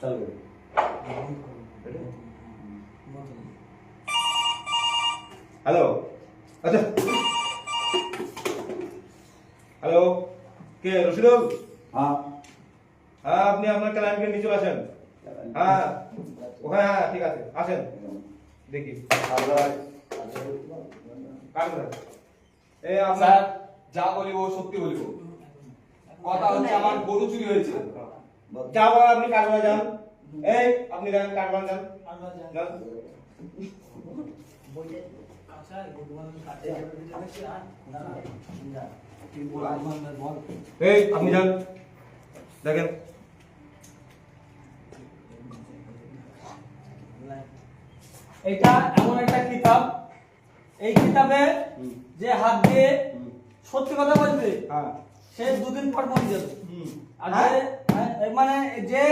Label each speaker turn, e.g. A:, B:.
A: চালু
B: হ্যালো? আচ্ছা। হ্যালো? কে রশিদুল?
A: হ্যাঁ।
B: হ্যাঁ আপনি আপনার ক্লায়েন্টকে নিয়ে চলে আসেন। হ্যাঁ। ওখানে হ্যাঁ ঠিক আছে আসেন। দেখি।
C: যা বলিব সত্যি বলিব। কথা হচ্ছে আমার গরু চুরি হয়েছে।
B: যা আপনি কারবার যান। এই আপনি যান কারবার যান। যান। এই আপনি যান। দেখেন।
D: এটা এমন একটা কিতাব। এই কিতাবে যে হাত দিয়ে সত্যি কথা বলবে
B: হ্যাঁ।
D: সে দুদিন পর মরে যাবে। আর মানে যে